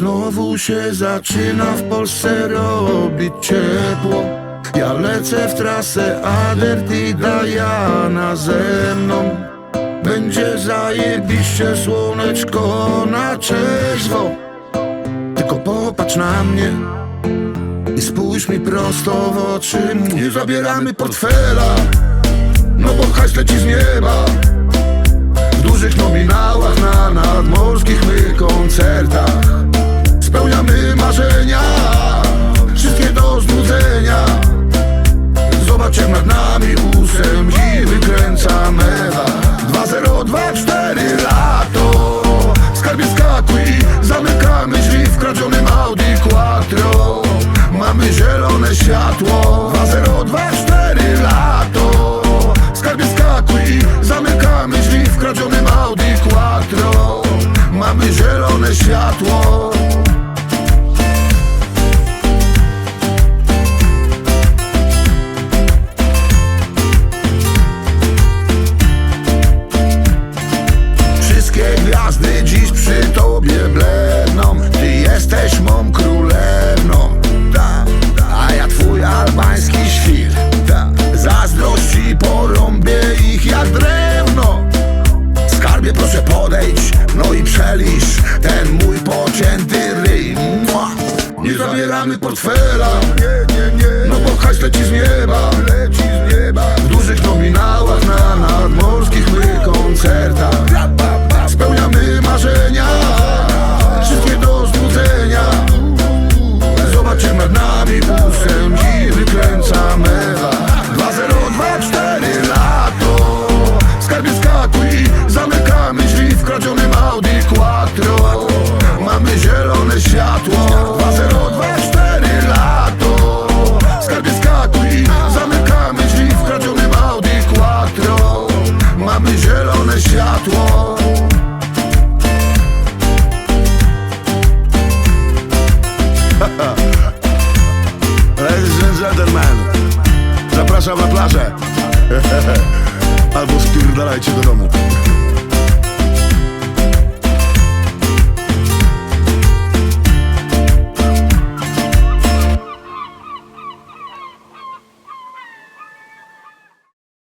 Znowu się zaczyna w Polsce robić ciepło. Ja lecę w trasę Adert i Diana ze mną. Będzie zajebiście słoneczko na czerwo Tylko popatrz na mnie i spójrz mi prosto w oczy. Nie zabieramy portfela No bo hajs leci z nieba. W dużych nominałach na nadmorskich my koncertach 2024 lato. Skarbie skakuj, zamykamy drzwi w kradzionym Audi Quattro. Mamy zielone światło 2024 lato. Skarbie skakuj, zamykamy drzwi w kradzionym Audi Quattro. Mamy zielone światło gwiazdy dziś przy tobie bledną. Ty jesteś mą królewną. A ja twój albański świr. Zazdrości porąbię ich jak drewno. Skarbie proszę podejdź, no i przelisz Ten mój pocięty ryj. Nie zabieramy portfela. No bo hajs Leci z nieba gentlemen Zapraszam na plażę. Albo spierdalajcie do domu